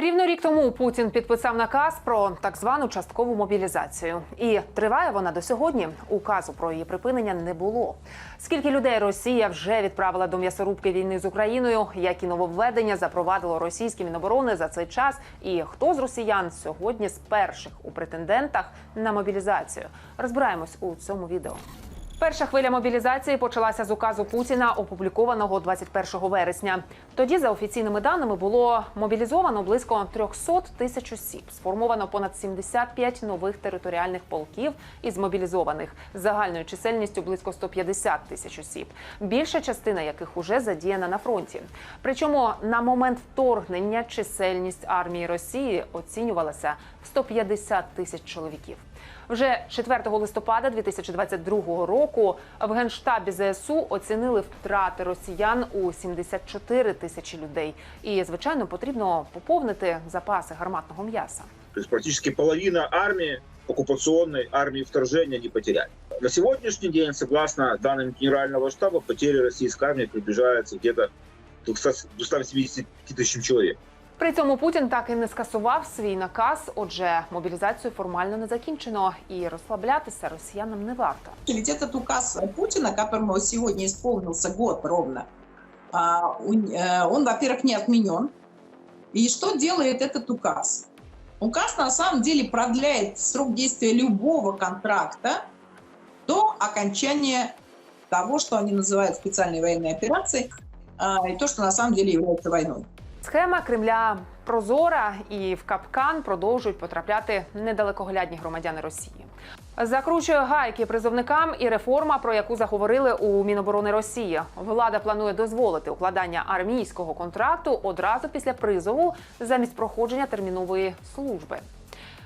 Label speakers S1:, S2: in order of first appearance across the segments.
S1: Рівно рік тому Путін підписав наказ про так звану часткову мобілізацію, і триває вона до сьогодні. Указу про її припинення не було. Скільки людей Росія вже відправила до м'ясорубки війни з Україною, які нововведення запровадило російські міноборони за цей час, і хто з росіян сьогодні з перших у претендентах на мобілізацію? Розбираємось у цьому відео. Перша хвиля мобілізації почалася з указу Путіна, опублікованого 21 вересня. Тоді, за офіційними даними, було мобілізовано близько 300 тисяч осіб. Сформовано понад 75 нових територіальних полків із мобілізованих з загальною чисельністю близько 150 тисяч осіб. Більша частина яких уже задіяна на фронті. Причому на момент вторгнення чисельність армії Росії оцінювалася в 150 тисяч чоловіків. Вже 4 листопада 2022 року в генштабі ЗСУ оцінили втрати росіян у 74 тисячі людей. І звичайно потрібно поповнити запаси гарматного м'яса.
S2: То есть половина армии, оккупационной армии вторжения не потеряли. На сегодняшний день, согласно данным Генерального штаба, потери российской армии приближаются где-то к 200 270 тысячам человек.
S1: При цьому Путін так і не скасував свій наказ. Отже, мобілізацію формально не закінчено, і розслаблятися росіянам не варто.
S3: Ведь этот указ Путина, которому сегодня исполнился год ровно, а, он, э, он, во-первых, не отменен. И что делает этот указ? Указ на самом деле продляет срок действия любого контракта до окончания того, что они называют специальной военной операцией, а, и то, что на самом деле является войной.
S1: Схема Кремля прозора і в капкан продовжують потрапляти недалекоглядні громадяни Росії. Закручує гайки призовникам і реформа, про яку заговорили у Міноборони Росії. Влада планує дозволити укладання армійського контракту одразу після призову замість проходження термінової служби.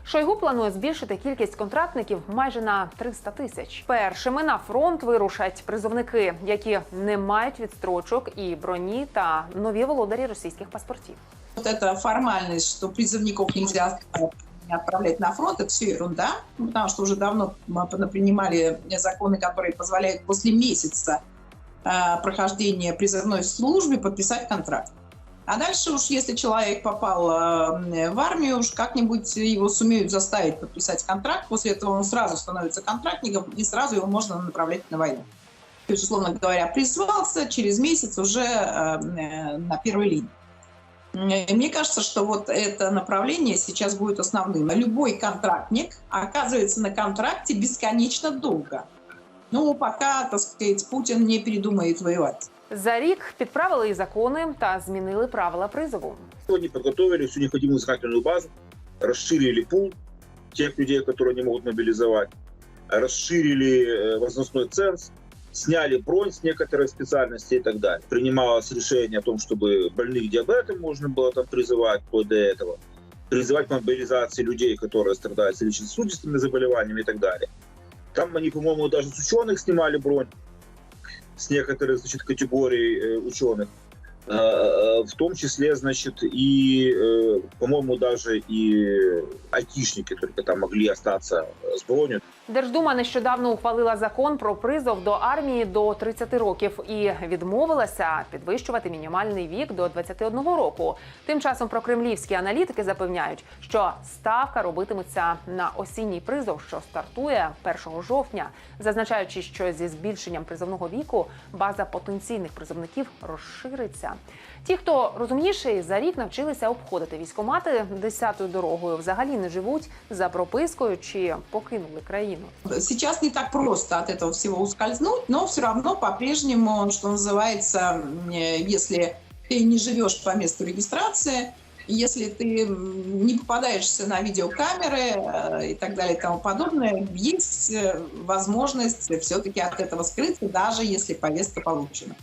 S1: Шойгу планує збільшити кількість контрактників майже на 300 тисяч. Першими на фронт вирушать призовники, які не мають відстрочок і броні та нові володарі російських паспортів.
S3: Вот эта формальность, что призывников нельзя отправлять на фронт, это все ерунда, ну, потому что уже давно мы принимали законы, которые позволяют после месяца э, прохождения призывной службы подписать контракт. А дальше уж, если человек попал э, в армию, уж как-нибудь его сумеют заставить подписать контракт, после этого он сразу становится контрактником, и сразу его можно направлять на войну. То есть, условно говоря, призвался, через месяц уже э, на первой линии. Мне кажется, что вот это направление сейчас будет основным. Любой контрактник оказывается на контракте бесконечно долго. Ну, пока, так сказать, Путин не передумает воевать.
S1: За рік підправили і закони та змінили правила призову.
S2: Сегодня подготовили всю необходимую искательную базу, расширили пул тех людей, которые не могут мобилизовать, расширили э, возрастной ценз, сняли бронь с некоторых специальностей и так далее. Принималось решение о том, чтобы больных диабетом можно было там призывать вплоть до этого, призывать к мобилизации людей, которые страдают сердечно-сосудистыми заболеваниями и так далее. Там они, по-моему, даже с ученых снимали бронь, с некоторых значит, категорий э, ученых. Э, э, в том числе, значит, и, э, по-моему, даже и айтишники только там могли остаться э, с бронью.
S1: Держдума нещодавно ухвалила закон про призов до армії до 30 років і відмовилася підвищувати мінімальний вік до 21 року. Тим часом прокремлівські аналітики запевняють, що ставка робитиметься на осінній призов, що стартує 1 жовтня, зазначаючи, що зі збільшенням призовного віку база потенційних призовників розшириться. Ті, хто розумніший, за рік навчилися обходити військомати десятою дорогою, взагалі не живуть за пропискою чи покинули країну.
S3: Сейчас не так просто от этого всего ускользнуть, но все равно по-прежнему, что называется, э, если ты не живешь по месту регистрации, если ты м, не попадаешься на видеокамеры э, и так далее и тому подобное, есть э, возможность все-таки от этого скрыться, даже если повестка получена.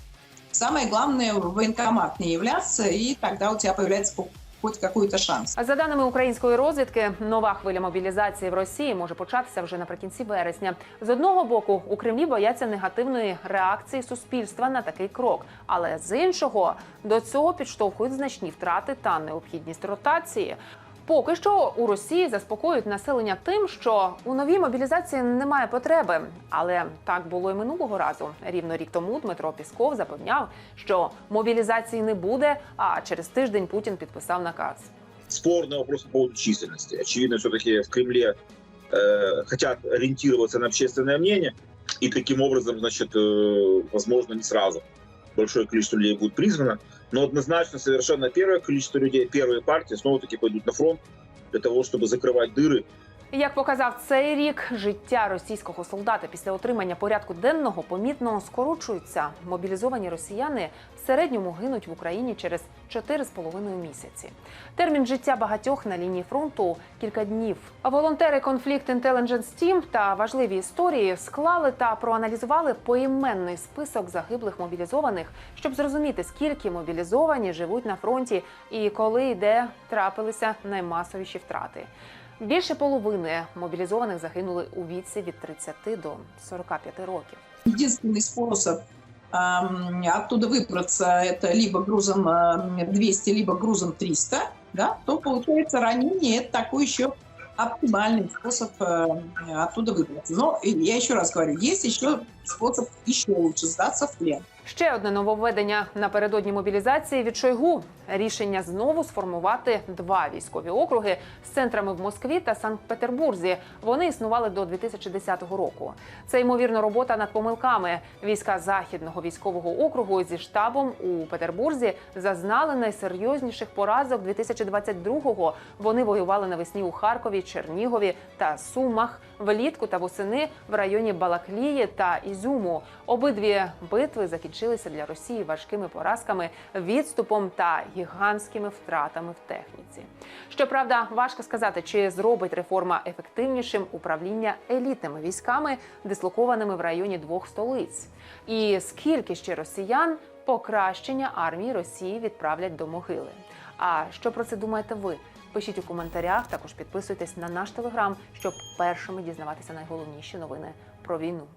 S3: Самое главное в военкомат не являться, и тогда у тебя появляется хо- хоть какой-то шанс.
S1: За даними української розвідки, нова хвиля мобілізації в Росії може початися вже наприкінці вересня. З одного боку, у Кремлі бояться негативної реакції суспільства на такий крок, але з іншого до цього підштовхують значні втрати та необхідність ротації. Поки що у Росії заспокоюють населення тим, що у новій мобілізації немає потреби. Але так було і минулого разу. Рівно рік тому Дмитро Пісков запевняв, що мобілізації не буде. А через тиждень Путін підписав наказ.
S2: спорный вопрос по поводу численности. Очевидно, все-таки в Кремле э, хотят ориентироваться на общественное мнение, и таким образом, значит, э, возможно, не сразу большое количество людей будет призвано, но однозначно совершенно первое количество людей, первые партии снова-таки пойдут на фронт для того, чтобы закрывать дыры
S1: Як показав цей рік, життя російського солдата після отримання порядку денного помітно скорочується. Мобілізовані росіяни в середньому гинуть в Україні через 4,5 місяці. Термін життя багатьох на лінії фронту кілька днів. Волонтери конфлікт Intelligence Team та важливі історії склали та проаналізували поіменний список загиблих мобілізованих, щоб зрозуміти, скільки мобілізовані живуть на фронті і коли і де трапилися наймасовіші втрати. Більше половини мобілізованих загинули у віці від 30 до 45 років.
S3: Единственный способ эм, оттуда выбраться это либо грузом эм, 200, либо грузом 300, да, то получается ранение это такой еще оптимальный способ э, оттуда выбраться. Но и я еще раз говорю, есть еще способ еще лучше сдаться в плен.
S1: Ще одне нововведення напередодні мобілізації від Шойгу рішення знову сформувати два військові округи з центрами в Москві та Санкт-Петербурзі. Вони існували до 2010 року. Це ймовірно робота над помилками. Війська західного військового округу зі штабом у Петербурзі зазнали найсерйозніших поразок 2022-го. Вони воювали навесні у Харкові, Чернігові та Сумах, влітку та восени в районі Балаклії та Ізюму. Обидві битви закінчилися для Росії важкими поразками, відступом та гігантськими втратами в техніці. Щоправда, важко сказати, чи зробить реформа ефективнішим управління елітними військами, дислокованими в районі двох столиць, і скільки ще росіян покращення армії Росії відправлять до могили. А що про це думаєте ви? Пишіть у коментарях, також підписуйтесь на наш телеграм, щоб першими дізнаватися найголовніші новини про війну.